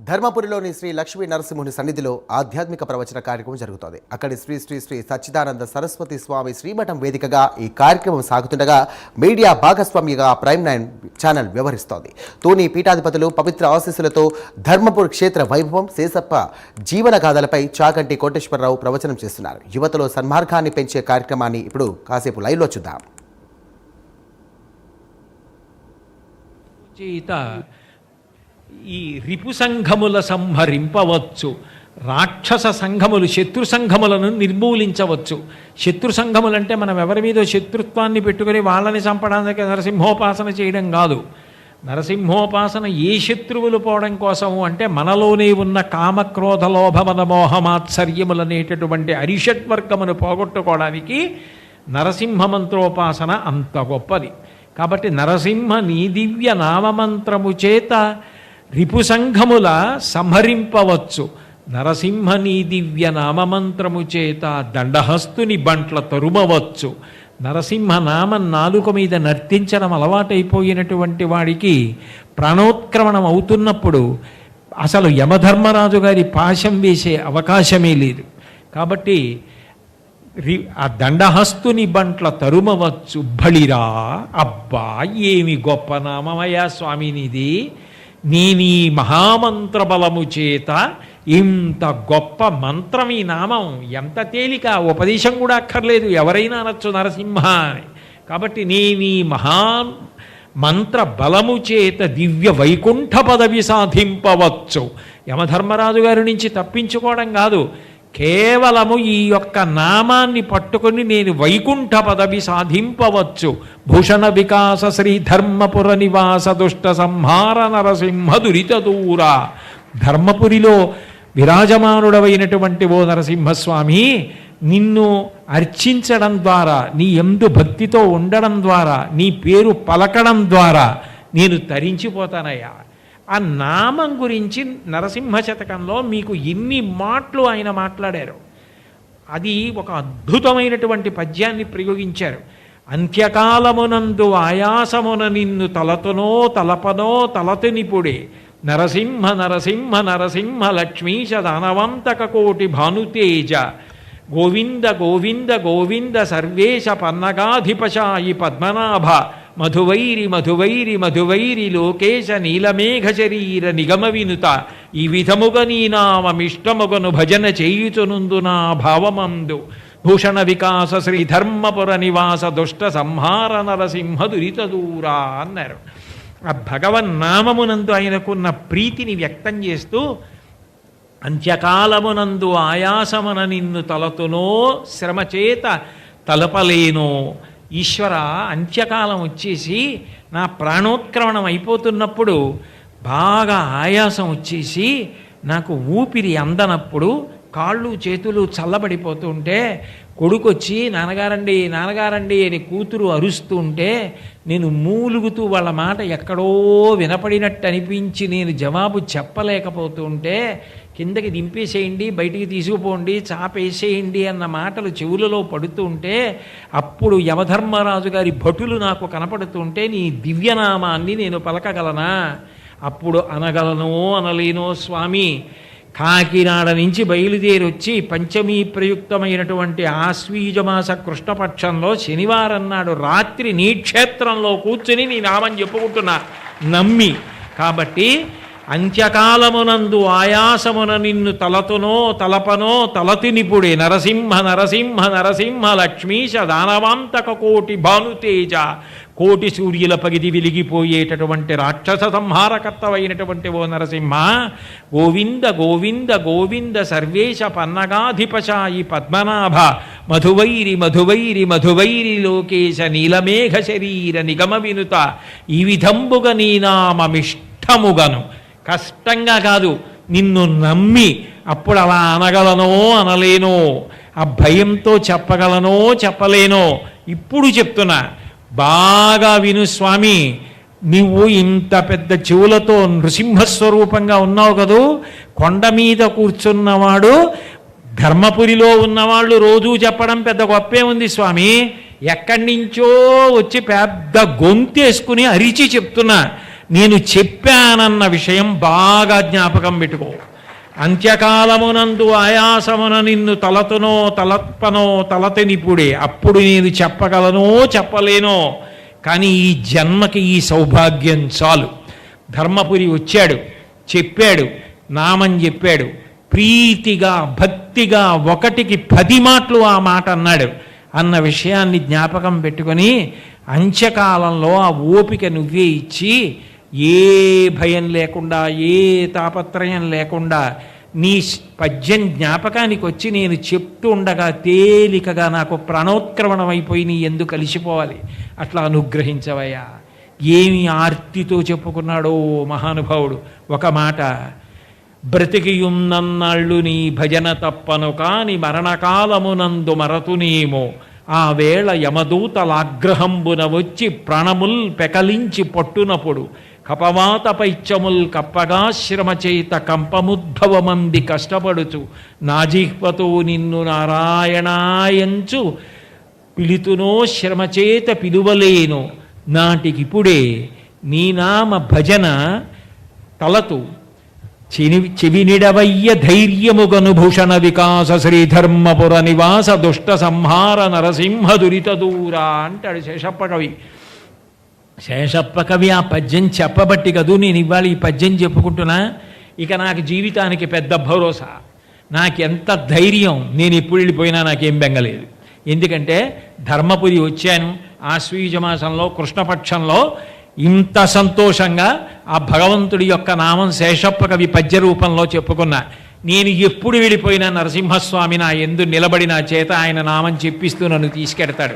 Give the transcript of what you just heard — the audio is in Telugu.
ధర్మపురిలోని శ్రీ లక్ష్మీ నరసింహుని సన్నిధిలో ఆధ్యాత్మిక ప్రవచన కార్యక్రమం జరుగుతోంది. అక్కడి శ్రీ శ్రీ శ్రీ సచ్చిదానంద సరస్వతి స్వామి శ్రీమఠం వేదికగా ఈ కార్యక్రమం సాగుతుండగా మీడియా భాగస్వామిగా ప్రైమ్ నైన్ ఛానల్ వ్యవహరిస్తోంది. తూని పీఠాధిపతులు పవిత్ర ఆశీస్సులతో ధర్మపురి క్షేత్ర వైభవం శేషప్ప జీవన గాథలపై కోటేశ్వరరావు ప్రవచనం చేస్తున్నారు. యువతలో సన్మార్గాన్ని పెంచే కార్యక్రమాన్ని ఇప్పుడు కాసేపు లైవ్లో చూద్దాం. ఈ రిపు సంఘముల సంహరింపవచ్చు. రాక్షస సంఘములు శత్రు సంఘములను నిర్మూలించవచ్చు. శత్రు సంఘములంటే మనం ఎవరి మీద శత్రుత్వాన్ని పెట్టుకొని వాళ్ళని చంపడానికి నరసింహోపాసన చేయడం కాదు. నరసింహోపాసన ఏ శత్రువులు పోవడం కోసము అంటే మనలోనే ఉన్న కామక్రోధ లోభమన మోహమాత్సర్యములనేటటువంటి అరిషట్వర్గమును పోగొట్టుకోవడానికి నరసింహ మంత్రోపాసన అంత గొప్పది. కాబట్టి నరసింహ నీ దివ్య నామమంత్రము చేత రిపుసంఘముల సంహరింపవచ్చు. నరసింహ నీ దివ్య నామమంత్రము చేత దండహస్తుని బంట్ల తరుమవచ్చు. నరసింహ నామం నాలుక మీద నర్తించడం అలవాటైపోయినటువంటి వాడికి ప్రాణోత్క్రమణం అవుతున్నప్పుడు అసలు యమధర్మరాజు గారి పాశం వేసే అవకాశమే లేదు. కాబట్టి రి ఆ దండహస్తుని బంట్ల తరుమవచ్చు. బళిరా అబ్బా ఏమి గొప్ప నామమయ్యా స్వామినిది. నేనీ మహామంత్ర బలము చేత ఇంత గొప్ప మంత్రం ఈ నామం. ఎంత తేలిక? ఉపదేశం కూడా అక్కర్లేదు. ఎవరైనా అనొచ్చు నరసింహ అని. కాబట్టి నేనీ మహా మంత్ర బలము చేత దివ్య వైకుంఠ పదవి సాధింపవచ్చు. యమధర్మరాజు గారి నుంచి తప్పించుకోవడం కాదు. కేవలము ఈ యొక్క నామాన్ని పట్టుకొని నేను వైకుంఠ పదవి సాధింపవచ్చు. భూషణ వికాస శ్రీ ధర్మపుర నివాస దుష్ట సంహార నరసింహ దురిత దూర. ధర్మపురిలో విరాజమానుడవైనటువంటి ఓ నరసింహస్వామి నిన్ను అర్చించడం ద్వారా నీ ఎందు భక్తితో ఉండడం ద్వారా నీ పేరు పలకడం ద్వారా నేను తరించిపోతానయ్యా. ఆ నామం గురించి నరసింహ శతకంలో మీకు ఎన్ని మాటలు ఆయన మాట్లాడారు. అది ఒక అద్భుతమైనటువంటి పద్యాన్ని ప్రయోగించారు. అంత్యకాలమునందు ఆయాసమున నిన్ను తలతునో తలపనో తలతునిపుడే నరసింహ నరసింహ నరసింహ లక్ష్మీశ దానవంతక కోటి భానుతేజ గోవింద గోవింద గోవింద సర్వేశ పన్నగాధిపశాయి పద్మనాభ మధువైరి మధువైరి మధువైరి లోకేశ నీలమేఘ శరీర నిగమ వినుత. ఈ విధముగ నీ నామమిష్టముగను భజన చేయుచునుందు నా భావమందు. భూషణ వికాస శ్రీ ధర్మపుర నివాస దుష్ట సంహార నరసింహ దురిత దూరా అన్నారు. ఆ భగవన్నామమునందు ఆయనకున్న ప్రీతిని వ్యక్తం చేస్తూ అంత్యకాలమునందు ఆయాసమున నిన్ను తలతునో శ్రమచేత తలపలేనో ఈశ్వర అంత్యకాలం వచ్చేసి నా ప్రాణోత్క్రమణం అయిపోతున్నప్పుడు బాగా ఆయాసం వచ్చేసి నాకు ఊపిరి అందనప్పుడు కాళ్ళు చేతులు చల్లబడిపోతూ ఉంటే కొడుకొచ్చి నాన్నగారండి నాన్నగారండి అని కూతురు అరుస్తూ ఉంటే నేను మూలుగుతూ వాళ్ళ మాట ఎక్కడో వినపడినట్టు అనిపించి నేను జవాబు చెప్పలేకపోతూ ఉంటే కిందకి దింపేసేయండి బయటికి తీసుకుపోండి చాపేసేయండి అన్న మాటలు చెవులలో పడుతూ ఉంటే అప్పుడు యమధర్మరాజు గారి భటులు నాకు కనపడుతుంటే నీ దివ్యనామాన్ని నేను పలకగలనా? అప్పుడు అనగలను అనలేనో స్వామి. కాకినాడ నుంచి బయలుదేరి వచ్చి పంచమీ ప్రయుక్తమైనటువంటి ఆశ్వీజమాస కృష్ణపక్షంలో శనివారం నాడు రాత్రి నీ క్షేత్రంలో కూర్చుని నీ నామని చెప్పుకుంటున్నా. నమ్మి. కాబట్టి అంత్యకాలమునందు ఆయాసమున నిన్ను తలతునో తలపనో తలతినిపుడే నరసింహ నరసింహ నరసింహ లక్ష్మీశ దానవాంతక కోటి భానుతేజ కోటి సూర్యుల పగిది వెలిగిపోయేటటువంటి రాక్షస సంహారకర్తవైనటువంటి ఓ నరసింహ గోవింద గోవింద గోవింద సర్వేశ పన్నగాధిపశాయి పద్మనాభ మధువైరి మధువైరి మధువైరి లోకేశ నీలమేఘ శరీర నిగమ వినుత ఈ విధంబుగ నీ నామమిష్టముగను. కష్టంగా కాదు. నిన్ను నమ్మి అప్పుడు అలా అనగలనో అనలేనో ఆ భయంతో చెప్పగలనో చెప్పలేనో ఇప్పుడు చెప్తున్నా. బాగా విను స్వామి నువ్వు ఇంత పెద్ద చెవులతో నృసింహస్వరూపంగా ఉన్నావు కదూ. కొండ మీద కూర్చున్నవాడు ధర్మపురిలో ఉన్నవాళ్ళు రోజూ చెప్పడం పెద్ద గొప్పే ఉంది స్వామి. ఎక్కడి నుంచో వచ్చి పెద్ద గొంతేసుకుని అరిచి చెప్తున్నా. నేను చెప్పానన్న విషయం బాగా జ్ఞాపకం పెట్టుకో. అంత్యకాలమునందు ఆయాసమున నిన్ను తలతునో తలత్పనో తలతెనిపుడే అప్పుడు నేను చెప్పగలనో చెప్పలేనో. కానీ ఈ జన్మకి ఈ సౌభాగ్యం చాలు. ధర్మపురి వచ్చాడు చెప్పాడు నామని చెప్పాడు. ప్రీతిగా భక్తిగా ఒకటికి పది మాటలు ఆ మాట అన్నాడు. అన్న విషయాన్ని జ్ఞాపకం పెట్టుకొని అంత్యకాలంలో ఆ ఓపిక నువ్వే ఇచ్చి ఏ భయం లేకుండా ఏ తాపత్రయం లేకుండా నీ పద్యం జ్ఞాపకానికి వచ్చి నేను చెప్తూ ఉండగా తేలికగా నాకు ప్రాణోత్క్రమణం అయిపోయి నీ ఎందుకు కలిసిపోవాలి. అట్లా అనుగ్రహించవయ్యా. ఏమి ఆర్తితో చెప్పుకున్నాడో మహానుభావుడు. ఒక మాట బ్రతికియున్నన్నాళ్ళు నీ భజన తప్పను కాని మరణకాలమునందు మరతునేమో ఆ వేళ యమదూతలాగ్రహంబున వచ్చి ప్రాణముల్ పెకలించి పట్టునప్పుడు కపవాత పైత్యముల్ కప్పగా శ్రమచేత కంపముద్భవమంది కష్టపడుచు నాజిహ్వతో నిన్ను నారాయణాయంచు పిలుతునో శ్రమచేత పిలువలేను. నాటికిప్పుడే నీ నామ భజన తలతు. చెవి చెవినిడవయ్య ధైర్యముగను భూషణ వికాస శ్రీధర్మపుర నివాస దుష్ట సంహార నరసింహ దురిత దూరా అంటాడు శేషప్ప కవి. శేషప్ప కవి ఆ పద్యం చెప్పబట్టి కదూ నేను ఇవాళ ఈ పద్యం చెప్పుకుంటున్నా. ఇక నాకు జీవితానికి పెద్ద భరోసా. నాకెంత ధైర్యం నేను ఎప్పుడు వెళ్ళిపోయినా నాకేం బెంగలేదు. ఎందుకంటే ధర్మపురి వచ్చాను. ఆశ్వీజ మాసంలో కృష్ణపక్షంలో ఇంత సంతోషంగా ఆ భగవంతుడి యొక్క నామం శేషప్ప కవి పద్య రూపంలో చెప్పుకున్నా. నేను ఎప్పుడు వెళ్ళిపోయినా నరసింహస్వామి నా ఎందు నిలబడి నా చేత ఆయన నామం చెప్పిస్తూ నన్ను తీసుకెడతాడు.